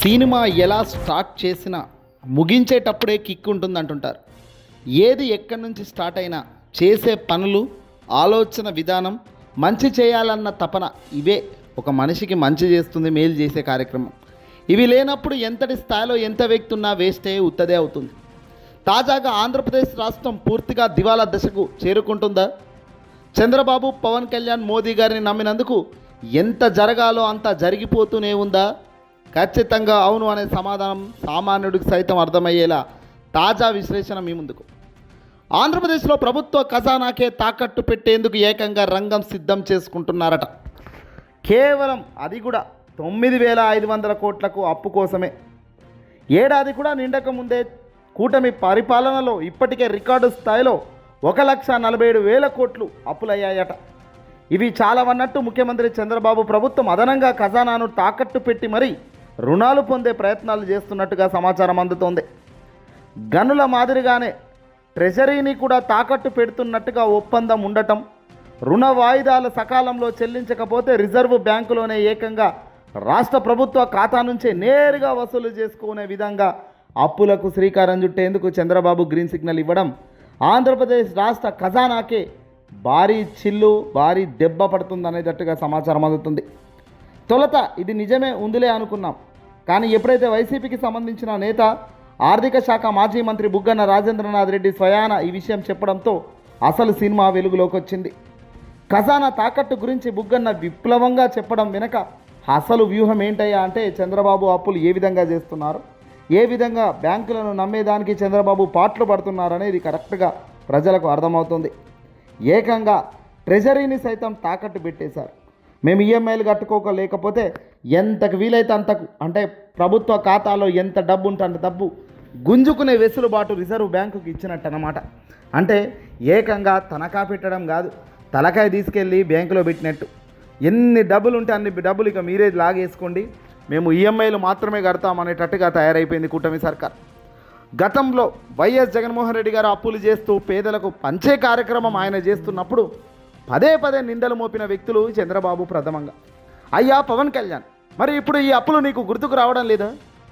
Cinema ఎలా start చేసినా ముగించేటప్పుడే kick ఉంటుంది అంటుంటారు ఏది ఎక్కడి నుంచి స్టార్ట్ అయినా చేసే పనులు ఆలోచన విధానం మంచి చేయాలన్న తపన ఇవే ఒక మనిషికి మంచి చేస్తుంది మేలు చేసే కార్యక్రమం. ఇవి లేనప్పుడు ఎంతటి స్థాయిలో ఎంత వ్యక్తి ఉన్నా వేస్టే ఉత్తదే అవుతుంది. తాజాగా ఆంధ్రప్రదేశ్ రాష్ట్రం పూర్తిగా దివాలా దశకు చేరుకుంటుందా? చంద్రబాబు పవన్ కళ్యాణ్ మోదీ గారిని నమ్మినందుకు ఎంత జరగాలో అంత జరిగిపోతూనే ఉందా? ఖచ్చితంగా అవును అనే సమాధానం సామాన్యుడికి సైతం అర్థమయ్యేలా తాజా విశ్లేషణ మీ ముందుకు. ఆంధ్రప్రదేశ్లో ప్రభుత్వ ఖజానాకే తాకట్టు పెట్టేందుకు ఏకంగా రంగం సిద్ధం చేసుకుంటున్నారట. కేవలం అది కూడా తొమ్మిది వేల ఐదు వందల కోట్లకు అప్పు కోసమే. ఏడాది కూడా నిండక ముందే కూటమి పరిపాలనలో ఇప్పటికే రికార్డు స్థాయిలో ఒక లక్ష నలభై ఏడు వేల కోట్లు అప్పులయ్యాయట. ఇవి చాలావన్నట్టు ముఖ్యమంత్రి చంద్రబాబు ప్రభుత్వం అదనంగా ఖజానాను తాకట్టు పెట్టి మరీ రుణాలు పొందే ప్రయత్నాలు చేస్తున్నట్టుగా సమాచారం అందుతోంది. గనుల మాదిరిగానే ట్రెజరీని కూడా తాకట్టు పెడుతున్నట్టుగా ఒప్పందం ఉండటం రుణ వాయిదాలు సకాలంలో చెల్లించకపోతే రిజర్వ్ బ్యాంకులోనే ఏకంగా రాష్ట్ర ప్రభుత్వ ఖాతా నుంచే నేరుగా వసూలు చేసుకునే విధంగా అప్పులకు శ్రీకారం చుట్టేందుకు చంద్రబాబు గ్రీన్ సిగ్నల్ ఇవ్వడం ఆంధ్రప్రదేశ్ రాష్ట్ర ఖజానాకే భారీ చిల్లు భారీ దెబ్బ పడుతుందనేటట్టుగా సమాచారం అందుతుంది. తొలత ఇది నిజమే ఉందిలే అనుకున్నాం. కానీ ఎప్పుడైతే వైసీపీకి సంబంధించిన నేత ఆర్థిక శాఖ మాజీ మంత్రి బుగ్గన్న రాజేంద్రనాథ్ రెడ్డి స్వయాన ఈ విషయం చెప్పడంతో అసలు సినిమా వెలుగులోకి వచ్చింది. ఖజానా తాకట్టు గురించి బుగ్గన్న విప్లవంగా చెప్పడం వెనక అసలు వ్యూహం ఏంటయ్యా అంటే చంద్రబాబు అప్పులు ఏ విధంగా చేస్తున్నారు? ఏ విధంగా బ్యాంకులను నమ్మేదానికి చంద్రబాబు పాటలు పడుతున్నారనేది కరెక్ట్గా ప్రజలకు అర్థమవుతుంది. ఏకంగా ట్రెజరీని సైతం తాకట్టు పెట్టేశారు. మేము ఈఎంఐలు కట్టుకోకలేకపోతే ఎంతకు వీలైతే అంతకు అంటే ప్రభుత్వ ఖాతాలో ఎంత డబ్బు ఉంటే అంత డబ్బు గుంజుకునే వెసులుబాటు రిజర్వ్ బ్యాంకుకి ఇచ్చినట్టు అనమాట అంటే ఏకంగా తనఖా పెట్టడం కాదు తలకాయ తీసుకెళ్ళి బ్యాంకులో పెట్టినట్టు. ఎన్ని డబ్బులు ఉంటే అన్ని డబ్బులు ఇక మీరే లాగేసుకోండి. మేము ఈఎంఐలు మాత్రమే కడతామనేటట్టుగా తయారైపోయింది కూటమి సర్కార్. గతంలో వైఎస్ జగన్మోహన్ రెడ్డి గారు అప్పులు చేస్తూ పేదలకు పంచే కార్యక్రమం ఆయన చేస్తున్నప్పుడు పదే పదే నిందలు మోపిన వ్యక్తులు చంద్రబాబు ప్రథమంగా. అయ్యా పవన్ కళ్యాణ్ మరి ఇప్పుడు ఈ అప్పులు నీకు గుర్తుకు రావడం లేదా?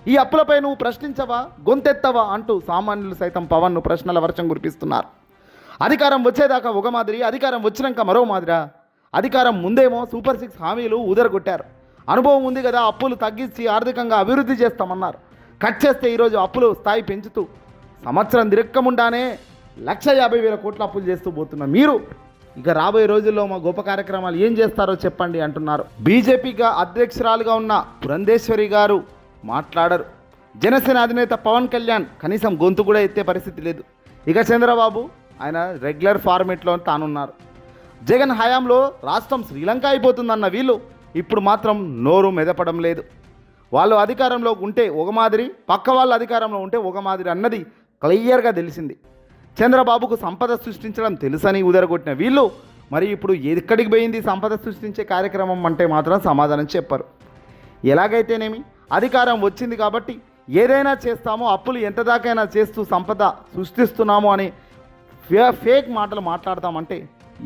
ఈ అప్పులపై నువ్వు ప్రశ్నించవా? గొంతెత్తవా? అంటూ సామాన్యులు సైతం పవన్ను ప్రశ్నల వర్షం కురిపిస్తున్నారు. అధికారం వచ్చేదాకా ఒక మాదిరి అధికారం వచ్చినాక మరో మాదిరా? అధికారం ముందేమో సూపర్ సిక్స్ హామీలు ఉదరగొట్టారు అనుభవం ఉంది కదా అప్పులు తగ్గించి ఆర్థికంగా అభివృద్ధి చేస్తామన్నారు. కట్ చేస్తే ఈరోజు అప్పులు స్థాయి పెంచుతూ సంవత్సరం దిరక్కముండానే లక్ష యాభై వేల కోట్ల అప్పులు చేస్తూ పోతున్న మీరు. ఇక రాబోయే రోజుల్లో మా గొప్ప కార్యక్రమాలు ఏం చేస్తారో చెప్పండి అంటున్నారు. బీజేపీగా అధ్యక్షురాలుగా ఉన్న పురంధేశ్వరి గారు మాట్లాడరు. జనసేన అధినేత పవన్ కళ్యాణ్ కనీసం గొంతు కూడా ఎత్తే పరిస్థితి లేదు. ఇక చంద్రబాబు ఆయన రెగ్యులర్ ఫార్మేట్లో తానున్నారు. జగన్ హయాంలో రాష్ట్రం శ్రీలంక అయిపోతుందన్న వీళ్ళు ఇప్పుడు మాత్రం నోరు మెదపడం లేదు. వాళ్ళు అధికారంలో ఉంటే ఒక మాదిరి పక్క వాళ్ళు అధికారంలో ఉంటే ఒక మాదిరి అన్నది క్లియర్గా తెలిసింది. చంద్రబాబుకు సంపద సృష్టించడం తెలుసని ఉదరగొట్టిన వీళ్ళు మరి ఇప్పుడు ఎక్కడికి పోయింది సంపద సృష్టించే కార్యక్రమం అంటే మాత్రం సమాధానం చెప్పరు. ఎలాగైతేనేమి? అధికారం వచ్చింది కాబట్టి ఏదైనా చేస్తామో అప్పులు ఎంత దాకైనా చేస్తూ సంపద సృష్టిస్తున్నాము అని ఫే ఫేక్ మాటలు మాట్లాడతామంటే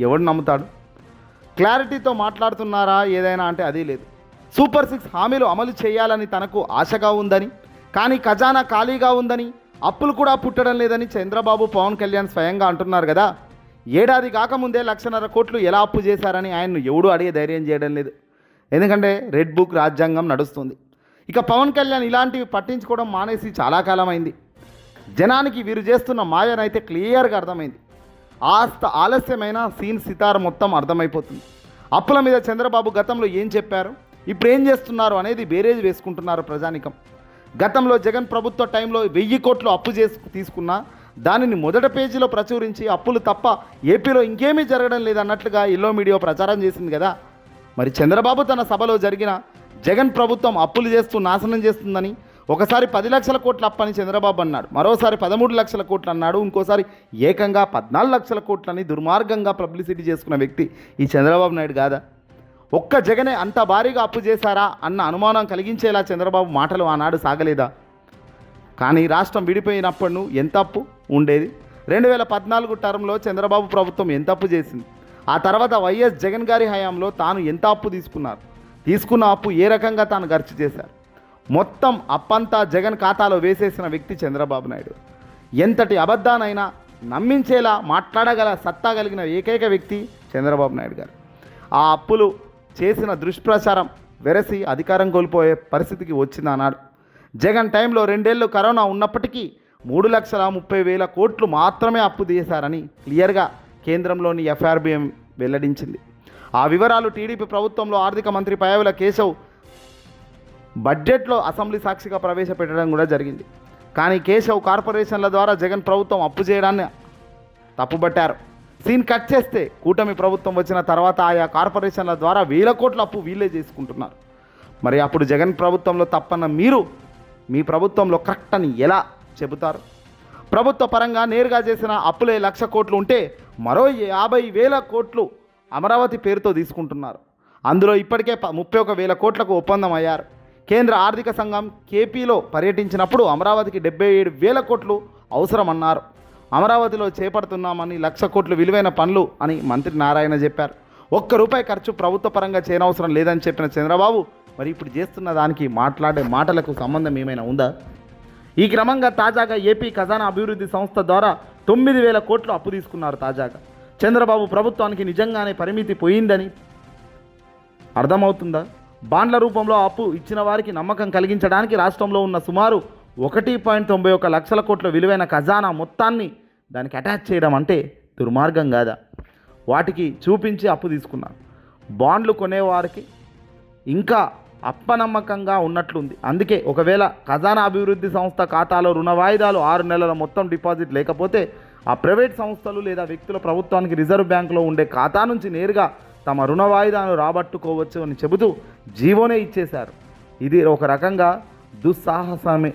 ఎవడు నమ్ముతాడు? క్లారిటీతో మాట్లాడుతున్నారా ఏదైనా అంటే అది లేదు. సూపర్ సిక్స్ హామీలు అమలు చేయాలని తనకు ఆశగా ఉందని కానీ ఖజానా ఖాళీగా ఉందని అప్పులు కూడా పుట్టడం లేదని చంద్రబాబు పవన్ కళ్యాణ్ స్వయంగా అంటున్నారు కదా. ఏడాది కాకముందే లక్షన్నర కోట్లు ఎలా అప్పు చేశారని ఆయన్ను ఎవడు అడిగే ధైర్యం చేయడం లేదు. ఎందుకంటే రెడ్ బుక్ రాజ్యాంగం నడుస్తుంది. ఇక పవన్ కళ్యాణ్ ఇలాంటివి పట్టించుకోవడం మానేసి చాలా కాలమైంది. జనానికి వీరు చేస్తున్న మాయనైతే క్లియర్గా అర్థమైంది. ఆస్త ఆలస్యమైన సీన్ సితార్ మొత్తం అర్థమైపోతుంది. అప్పుల మీద చంద్రబాబు గతంలో ఏం చెప్పారు? ఇప్పుడు ఏం చేస్తున్నారు అనేది బేరేజ్ వేసుకుంటున్నారు ప్రజానికం. గతంలో జగన్ ప్రభుత్వ టైంలో వెయ్యి కోట్లు అప్పు చేసి తీసుకున్నా దానిని మొదటి పేజీలో ప్రచురించి అప్పులు తప్ప ఏపీలో ఇంకేమీ జరగడం లేదన్నట్లుగా ఎల్లో మీడియా ప్రచారం చేసింది కదా. మరి చంద్రబాబు తన సభలో జరిగిన జగన్ ప్రభుత్వం అప్పులు చేస్తూ నాశనం చేస్తుందని ఒకసారి పది లక్షల కోట్ల అప్పని చంద్రబాబు అన్నాడు. మరోసారి పదమూడు లక్షల కోట్లు అన్నాడు. ఇంకోసారి ఏకంగా పద్నాలుగు లక్షల కోట్లని దుర్మార్గంగా పబ్లిసిటీ చేసుకున్న వ్యక్తి ఈ చంద్రబాబు నాయుడు కాదా? ఒక్క జగనే అంత భారీగా అప్పు చేశారా అన్న అనుమానం కలిగించేలా చంద్రబాబు మాటలు ఆనాడు సాగలేదా? కానీ రాష్ట్రం విడిపోయినప్పుడు ఎంత అప్పు ఉండేది? రెండు వేల పద్నాలుగు టర్మ్లో చంద్రబాబు ప్రభుత్వం ఎంత అప్పు చేసింది? ఆ తర్వాత వైఎస్ జగన్ గారి హయాంలో తాను ఎంత అప్పు తీసుకున్నారు? తీసుకున్న అప్పు ఏ రకంగా తాను ఖర్చు చేశారు? మొత్తం అప్పంతా జగన్ ఖాతాలో వేసేసిన వ్యక్తి చంద్రబాబు నాయుడు. ఎంతటి అబద్ధానైనా నమ్మించేలా మాట్లాడగల సత్తా కలిగిన ఏకైక వ్యక్తి చంద్రబాబు నాయుడు గారు. ఆ అప్పులు చేసిన దుష్ప్రచారం వెరసి అధికారం కోల్పోయే పరిస్థితికి వచ్చింది అన్నాడు. జగన్ టైంలో రెండేళ్ళు కరోనా ఉన్నప్పటికీ మూడు లక్షల ముప్పై వేల కోట్లు మాత్రమే అప్పు చేశారని క్లియర్గా కేంద్రంలోని ఎఫ్ఆర్బిఎం వెల్లడించింది. ఆ వివరాలు టీడీపీ ప్రభుత్వంలో ఆర్థిక మంత్రి పయావుల కేశవ్ బడ్జెట్లో అసెంబ్లీ సాక్షిగా ప్రవేశపెట్టడం కూడా జరిగింది. కానీ కేశవ్ కార్పొరేషన్ల ద్వారా జగన్ ప్రభుత్వం అప్పు చేయడాన్ని తప్పుబట్టారు. సీన్ కట్ చేస్తే కూటమి ప్రభుత్వం వచ్చిన తర్వాత ఆయా కార్పొరేషన్ల ద్వారా వేల కోట్ల అప్పు వీళ్ళే చేసుకుంటున్నారు. మరి అప్పుడు జగన్ ప్రభుత్వంలో తప్పన్న మీరు మీ ప్రభుత్వంలో కరెక్ట్ అని ఎలా చెబుతారు? ప్రభుత్వ పరంగా నేరుగా చేసిన అప్పులే లక్ష కోట్లు ఉంటే మరో యాభై వేల కోట్లు అమరావతి పేరుతో తీసుకుంటున్నారు. అందులో ఇప్పటికే ప- ముప్పై ఒక వేల కోట్లకు ఒప్పందం అయ్యారు. కేంద్ర ఆర్థిక సంఘం కేపీలో పర్యటించినప్పుడు అమరావతికి డెబ్బై ఏడు వేల కోట్లు అవసరమన్నారు. అమరావతిలో చేపడుతున్నామని లక్ష కోట్లు విలువైన పనులు అని మంత్రి నారాయణ చెప్పారు. ఒక్క రూపాయి ఖర్చు ప్రభుత్వ పరంగా చేయనవసరం లేదని చెప్పిన చంద్రబాబు మరి ఇప్పుడు చేస్తున్న దానికి మాట్లాడే మాటలకు సంబంధం ఏమైనా ఉందా? ఈ క్రమంగా తాజాగా ఏపీ ఖజానా అభివృద్ధి సంస్థ ద్వారా తొమ్మిది వేల కోట్లు అప్పు తీసుకున్నారు తాజాగా. చంద్రబాబు ప్రభుత్వానికి నిజంగానే పరిమితి పోయిందని అర్థమవుతుందా? బాండ్ల రూపంలో అప్పు ఇచ్చిన వారికి నమ్మకం కలిగించడానికి రాష్ట్రంలో ఉన్న సుమారు ఒకటి పాయింట్ తొంభై ఒక లక్షల కోట్ల విలువైన ఖజానా మొత్తాన్ని దానికి అటాచ్ చేయడం అంటే దుర్మార్గం కాదా? వాటికి చూపించి అప్పు తీసుకున్నారు బాండ్లు కొనేవారికి ఇంకా అప్పనమ్మకంగా ఉన్నట్లుంది. అందుకే ఒకవేళ ఖజానా అభివృద్ధి సంస్థ ఖాతాలో రుణ వాయిదాలు ఆరు నెలల మొత్తం డిపాజిట్ లేకపోతే ఆ ప్రైవేట్ సంస్థలు లేదా వ్యక్తుల ప్రభుత్వానికి రిజర్వ్ బ్యాంకులో ఉండే ఖాతా నుంచి నేరుగా తమ రుణ వాయిదాను రాబట్టుకోవచ్చు అని చెబుతూ జీవోనే ఇచ్చేశారు. ఇది ఒక రకంగా దుస్సాహసమే.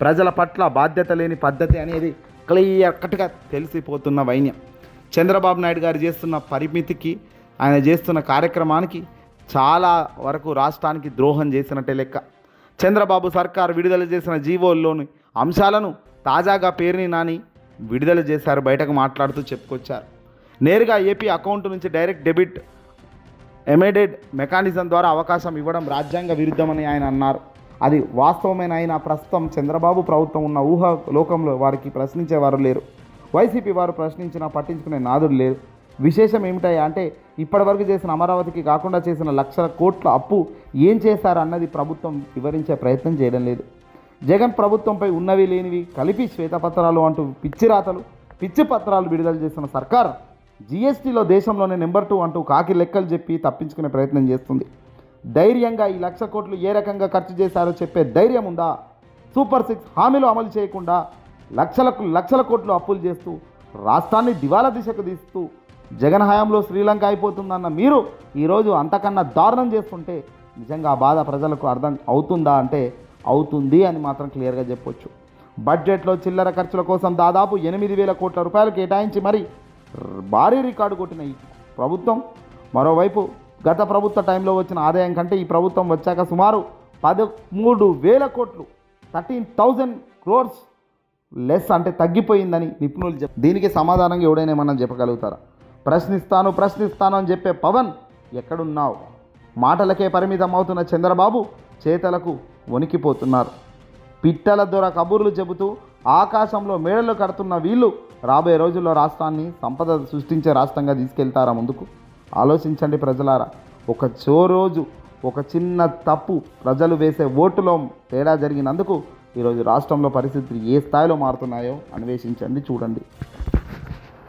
ప్రజల పట్ల బాధ్యత లేని పద్ధతి అనేది క్లియర్ కట్గా తెలిసిపోతున్న వైన్యం. చంద్రబాబు నాయుడు గారు చేస్తున్న పరిమితికి ఆయన చేస్తున్న కార్యక్రమానికి చాలా వరకు రాష్ట్రానికి ద్రోహం చేసినట్టే లెక్క. చంద్రబాబు సర్కార్ విడుదల చేసిన జీవోల్లోని అంశాలను తాజాగా పేరుని నాని విడుదల చేశారు బయటకు మాట్లాడుతూ చెప్పుకొచ్చారు. నేరుగా ఏపీ అకౌంట్ నుంచి డైరెక్ట్ డెబిట్ ఎమెడెడ్ మెకానిజం ద్వారా అవకాశం ఇవ్వడం రాజ్యాంగ విరుద్ధమని ఆయన అన్నారు. అది వాస్తవమైన ఆయన ప్రస్తుతం చంద్రబాబు ప్రభుత్వం ఉన్న ఊహ లోకంలో వారికి ప్రశ్నించేవారు లేరు. వైసీపీ వారు ప్రశ్నించినా పట్టించుకునే నాదుడు లేరు. విశేషం ఏమిటాయి అంటే ఇప్పటివరకు చేసిన అమరావతికి కాకుండా చేసిన లక్షల కోట్ల అప్పు ఏం చేశారన్నది ప్రభుత్వం వివరించే ప్రయత్నం చేయడం లేదు. జగన్ ప్రభుత్వంపై ఉన్నవి లేనివి కలిపి శ్వేతపత్రాలు అంటూ పిచ్చి రాతలు పిచ్చి పత్రాలు విడుదల చేసిన సర్కార్ జీఎస్టీలో దేశంలోనే నెంబర్ టూ అంటూ కాకి లెక్కలు చెప్పి తప్పించుకునే ప్రయత్నం చేస్తుంది. ధైర్యంగా ఈ లక్ష కోట్లు ఏ రకంగా ఖర్చు చేశారో చెప్పే ధైర్యం ఉందా? సూపర్ సిక్స్ హామీలు అమలు చేయకుండా లక్షలకు లక్షల కోట్లు అప్పులు చేస్తూ రాష్ట్రాన్ని దివాలా దిశకు తీస్తూ జగన్ హయాంలో శ్రీలంక అయిపోతుందన్న మీరు ఈరోజు అంతకన్నా దారుణం చేస్తుంటే నిజంగా ఆ బాధ ప్రజలకు అర్థం అవుతుందా అంటే అవుతుంది అని మాత్రం క్లియర్గా చెప్పొచ్చు. బడ్జెట్లో చిల్లర ఖర్చుల కోసం దాదాపు ఎనిమిది వేల కోట్ల రూపాయలు కేటాయించి మరి భారీ రికార్డు కొట్టిన ఈ ప్రభుత్వం. మరోవైపు గత ప్రభుత్వ టైంలో వచ్చిన ఆదాయం కంటే ఈ ప్రభుత్వం వచ్చాక సుమారు పదమూడు వేల కోట్లు థర్టీన్ థౌజండ్ క్రోర్స్ లెస్ అంటే తగ్గిపోయిందని నిపుణులు చెప్ దీనికి సమాధానంగా ఎవడైనా ఏమన్నా చెప్పగలుగుతారా? ప్రశ్నిస్తాను ప్రశ్నిస్తాను అని చెప్పే పవన్ ఎక్కడున్నావు? మాటలకే పరిమితం అవుతున్న చంద్రబాబు చేతలకు వణికిపోతున్నారు. పిట్టల దొర కబుర్లు చెబుతూ ఆకాశంలో మేడలు కడుతున్న వీళ్ళు రాబోయే రోజుల్లో రాష్ట్రాన్ని సంపద సృష్టించే రాష్ట్రంగా తీసుకెళ్తారా ముందుకు? ఆలోచించండి ప్రజలారా. ఒక చో రోజు ఒక చిన్న తప్పు ప్రజలు వేసే ఓటులో తేడా జరిగినందుకు ఈరోజు రాష్ట్రంలో పరిస్థితులు ఏ స్థాయిలో మారుతున్నాయో అన్వేషించండి చూడండి.